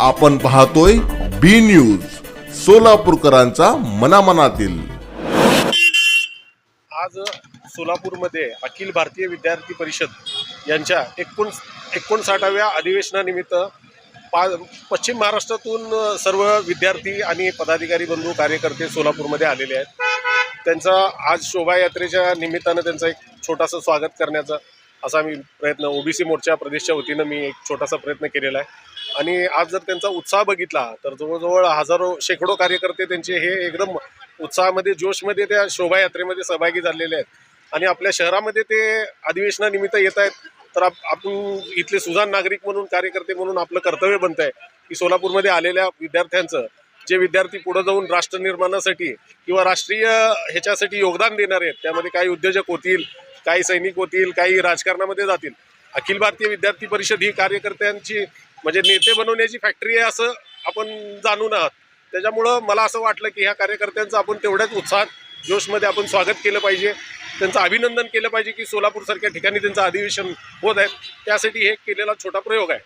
आपण पाहतोय बी न्यूज सोलापूरकरांचा मनामनातील. आज सोलापूरमध्ये अखिल भारतीय विद्यार्थी परिषद यांच्या एकोण एकोणसाठाव्या अधिवेशनानिमित्त पा पश्चिम महाराष्ट्रातून सर्व विद्यार्थी आणि पदाधिकारी बंधू कार्यकर्ते सोलापूरमध्ये आलेले आहेत. त्यांचा आज शोभायात्रेच्या निमित्तानं त्यांचा एक छोटासा स्वागत करण्याचा असा मी प्रयत्न ओबीसी मोर्चा प्रदेशच्या वतीनं मी एक छोटासा प्रयत्न केलेला आहे. आणि आज जर त्यांचा उत्साह बघितला तर जवळजवळ हजारो शेकडो कार्यकर्ते त्यांचे हे एकदम उत्साहामध्ये जोशमध्ये त्या शोभायात्रेमध्ये सहभागी झालेले आहेत. आणि आपल्या शहरामध्ये ते अधिवेशनानिमित्त येत आहेत. तर आप आपण इथले सुजाण नागरिक म्हणून कार्यकर्ते म्हणून आपलं कर्तव्य बनतं आहे की सोलापूरमध्ये आलेल्या विद्यार्थ्यांचं जे विद्यार्थी पुढे जाऊन राष्ट्र निर्माणासाठी किंवा राष्ट्रीय ह्याच्यासाठी योगदान देणार आहेत त्यामध्ये काही उद्योजक होतील काही सैनिक होतील काही राजकारणामध्ये जातील. अखिल भारतीय विद्यार्थी परिषद ही कार्यकर्त्यांची म्हणजे नेते बनवण्याची फॅक्टरी आहे असं आपण जाणून आहात. त्याच्यामुळं मला असं वाटलं की ह्या कार्यकर्त्यांचं आपण तेवढ्याच उत्साहात जोशमध्ये आपण स्वागत केलं पाहिजे. त्यांचं अभिनंदन केलं पाहिजे की सोलापूरसारख्या ठिकाणी त्यांचं अधिवेशन होत आहे. त्यासाठी हे केलेला छोटा प्रयोग आहे.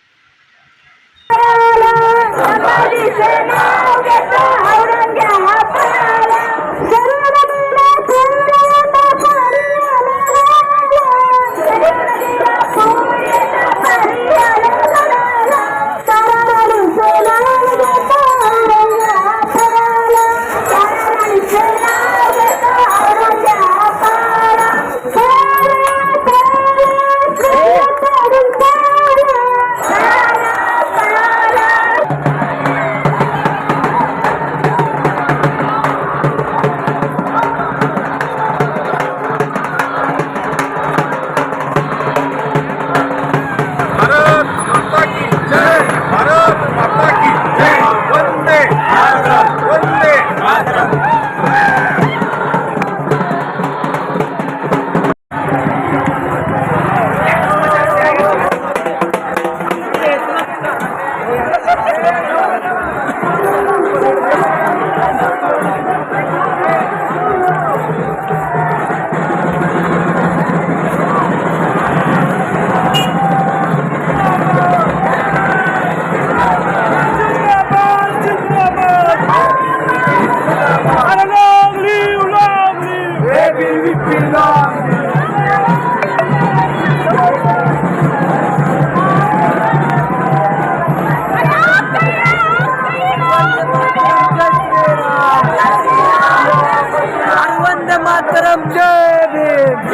वंदे मातरम जय Bhim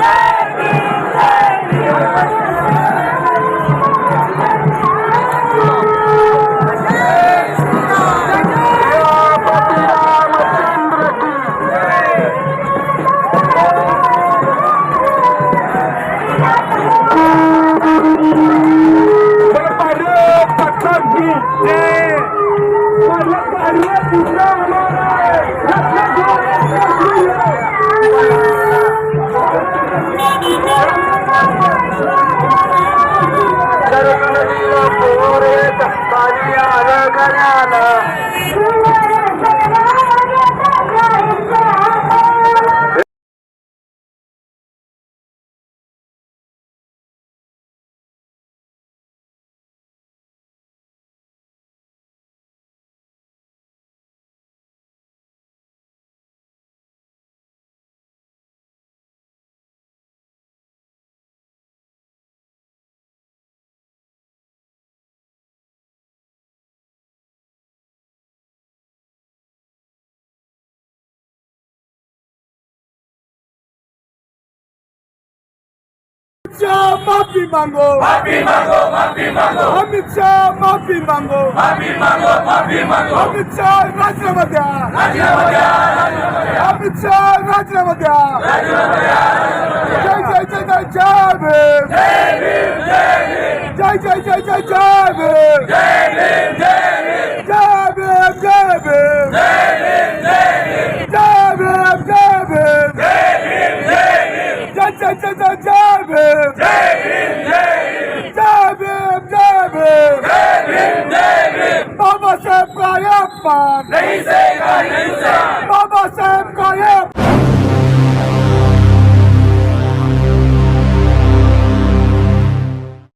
Shah, mafi mango. Mafi mango, mafi mango. Amit mango. mafi mango. Mafi mango, mafi mango. Amit Shah, Rajnaama dya. Rajnaama dya, Rajnaama dya. Amit Shah, Rajnaama dya. Rajnaama dya, Rajnaama dya. Jai, jai, jai, jai, jai Bhim. Jai Bhim, jai Bhim. Jai, jai, jai, jai, jai Bhim. Jai Bhim, jai Bhim. Jai Bhim, jai Bhim. Jai Bhim, jai Bhim. Jai Bhim, jai Bhim. Jai Bhim, jai Bhim. Jai, jai, jai, jai, jai. Cebim! Devrim, devrim! Cebim, devrim! Devrim, devrim! Baba sen kayıp var! Reis ey Baba sen kayıp!